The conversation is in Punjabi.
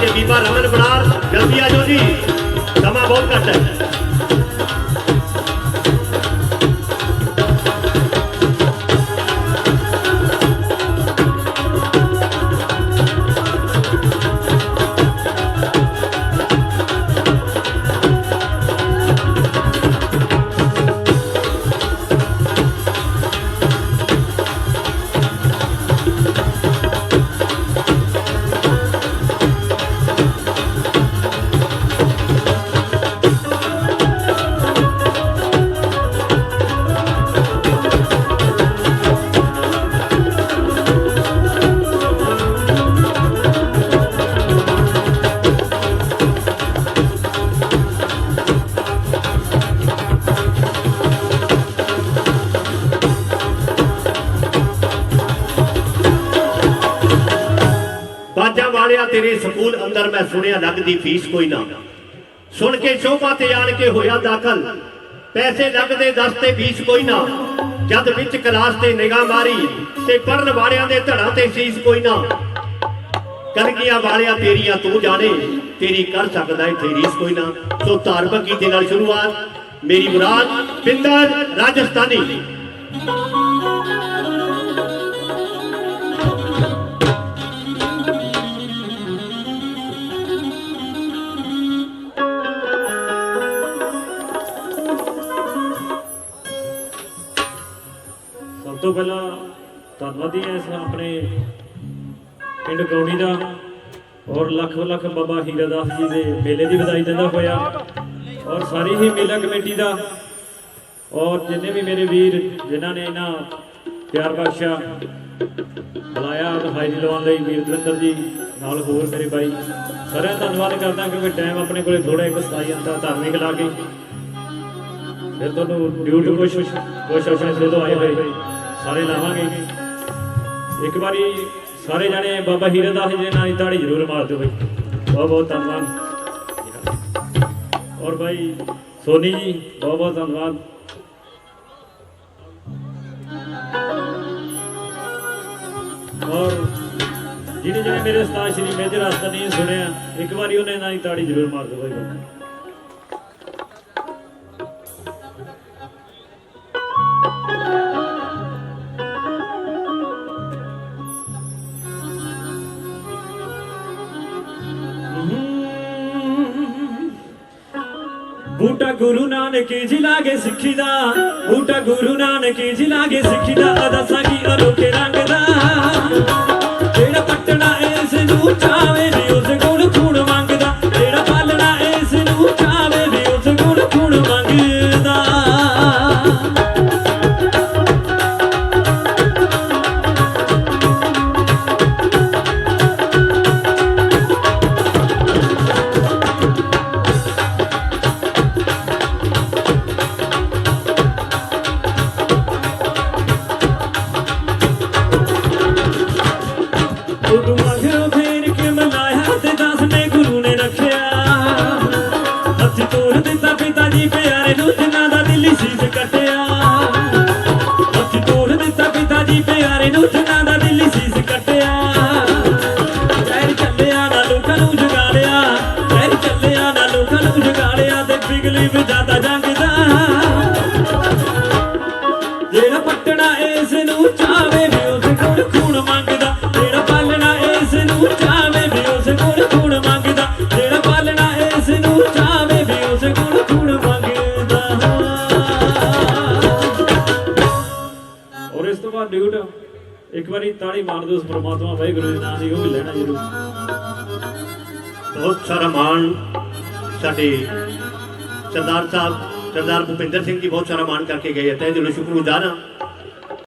છે બીપા રમન બણાર જલ્દી આજો જી તમા બહુ કરતા ਤੇਰੇ ਸਕੂਲ ਅੰਦਰ ਮੈਂ ਸੁਣਿਆ ਲੱਗਦੀ ਫੀਸ ਕੋਈ ਨਾ। ਸੁਣ ਕੇ ਸ਼ੋਭਾ ਤੇ ਆਣ ਕੇ ਹੋਇਆ ਦਾਖਲ। ਪੈਸੇ ਲੱਗਦੇ ਦਸ ਤੇ ਫੀਸ ਕੋਈ ਨਾ। ਜਦ ਵਿੱਚ ਕਲਾਸ ਤੇ ਨਿਗਾਹ ਮਾਰੀ ਤੇ ਪੜਨ ਵਾਲਿਆਂ ਦੇ ਧੜਾਂ ਤੇ ਸੀਸ ਕੋਈ ਨਾ। ਕਲਗੀਆਂ ਵਾਲਿਆ ਤੇਰੀਆਂ ਤੂੰ ਜਾਣੇ, ਤੇਰੀ ਕਰ ਸਕਦਾ ਏ ਤੇਰੀ ਕੋਈ ਨਾ। ਸੋ ਧਾਰਮਿਕ ਗੀਤੇ ਨਾਲ ਸ਼ੁਰੂਆਤ। ਮੇਰੀ ਮੁਰਾਦ ਬਿੰਦਰ ਰਾਜਸਥਾਨੀ। ਸਭ ਤੋਂ ਪਹਿਲਾਂ ਧੰਨਵਾਦੀ ਹਾਂ ਆਪਣੇ ਪਿੰਡ ਗੌੜੀ ਦਾ ਔਰ ਲੱਖ ਲੱਖ ਬਾਬਾ ਹੀਰਾ ਦਾਸ ਜੀ ਦੇ ਮੇਲੇ ਦੀ ਵਧਾਈ ਦਿੰਦਾ ਹੋਇਆ ਔਰ ਸਾਰੀ ਹੀ ਮੇਲਾ ਕਮੇਟੀ ਦਾ ਔਰ ਜਿੰਨੇ ਵੀ ਮੇਰੇ ਵੀਰ ਜਿਨ੍ਹਾਂ ਨੇ ਇਹਨਾਂ ਪਿਆਰ ਬਖਸ਼ਿਆ ਬੁਲਾਇਆ ਤੇ ਹਾਜ਼ਰੀ ਲਵਾਉਣ ਲਈ ਵੀਰ ਦਵਿੰਦਰ ਜੀ ਨਾਲ ਹੋਰ ਮੇਰੇ ਬਾਈ ਸਾਰਿਆਂ ਦਾ ਧੰਨਵਾਦ ਕਰਦਾ ਕਿਉਂਕਿ ਟਾਈਮ ਆਪਣੇ ਕੋਲੇ ਥੋੜਾ ਇੱਕ ਸਤਾਈ ਅੰਤਾ ਧਾਰਮਿਕ ਲਾ ਕੇ ਫਿਰ ਤੁਹਾਨੂੰ ਡਿਊਟੀ ਕੁਛ ਕੁਛ ਆਪਣੇ ਆਏ ਹੋਏ। ਸਾਰੇ ਲਾਵਾਂਗੇ। ਇੱਕ ਵਾਰੀ ਸਾਰੇ ਜਾਣੇ ਬਾਬਾ ਹੀਰੇ ਦਾਸ ਜੀ ਦੇ ਨਾਲ ਹੀ ਤਾੜੀ ਜ਼ਰੂਰ ਮਾਰ ਦਿਓ ਬਈ। ਬਹੁਤ ਬਹੁਤ ਧੰਨਵਾਦ। ਔਰ ਭਾਈ ਸੋਨੀ ਜੀ, ਬਹੁਤ ਬਹੁਤ ਧੰਨਵਾਦ। ਔਰ ਜਿਹੜੇ ਜਿਹੜੇ ਮੇਰੇ ਉਸਤਾਦ ਸ਼੍ਰੀ ਮੇਜਰ ਹਸਨ ਨਹੀਂ ਸੁਣਿਆ, ਇੱਕ ਵਾਰੀ ਉਹਨੇ ਨਾਲ ਤਾੜੀ ਜ਼ਰੂਰ ਮਾਰ ਦਿਓ ਭਾਈ ਬੂਟਾ ਗੁਰੂ ਨਾਨਕ ਜੀ ਲਾਗੇ ਸਿੱਖੀ ਦਾ ਬੂਟਾ ਗੁਰੂ ਨਾਨਕ ਜੀ ਲਾਗੇ ਸਿੱਖੀ ਦਾ ਅਦਸਾ ਕੀ ਅਨੋਖੇ ਰੰਗ ਦਾ ਹੱਥ ਦਿੱਤਾ ਪਿਤਾ ਜੀ ਪਿਆਰੇ ਨੂੰ, ਜਿਨ੍ਹਾਂ ਦਾ ਦਿੱਲੀ ਸੀਸ ਕੱਟਿਆ। ਹੱਥ ਤੋੜ ਦਿੱਤਾ ਪਿਤਾ ਜੀ ਪਿਆਰੇ ਨੂੰ, ਜਿਨ੍ਹਾਂ ਦਾ ਦਿੱਲੀ ਸੀਸ ਕੱਟਿਆ। ਪੈਰ ਚੱਲਿਆ ਨਾ ਲੋਕਾਂ ਨੂੰ ਜਗਾੜਿਆ, ਪੈਰ ਚੱਲਿਆ ਨਾ ਲੋਕਾਂ ਨੂੰ ਜਗਾੜਿਆ ਤੇ ਬਿਗਲੀ ਵਜਾਦਾ ਜੰਗ ਦਾ ਜਿਹੜਾ ਪੱਟਣਾ ਇਸ ਨੂੰ ਚਾਵੇ ਵੀ ਉਸ ਕੋਲ ਖੂਨ ਮੰਗਦਾ। ਜਿਹੜਾ ਪਾਲਣਾ ਇਸ ਨੂੰ ਚਾਵੇ ਔਰ ਡਿਊਟ। ਇੱਕ ਵਾਰੀ ਤਾੜੀ ਮਾਰ ਦਿਓ ਉਸ ਪ੍ਰਮਾਤਮਾ, ਵਾਹਿਗੁਰੂ ਦੇ ਨਾਮ ਦੀ ਉਹ ਵੀ ਲੈਣਾ ਜ਼ਰੂਰ। ਬਹੁਤ ਸਾਰਾ ਮਾਣ ਸਾਡੇ ਸਰਦਾਰ ਸਾਹਿਬ, ਸਰਦਾਰ ਭੁਪਿੰਦਰ ਸਿੰਘ ਜੀ ਬਹੁਤ ਸਾਰਾ ਮਾਣ ਕਰਕੇ ਗਏ ਤੇ ਦਿਲੋਂ ਸ਼ੁਕਰਗੁਜ਼ਾਰ ਹਾਂ।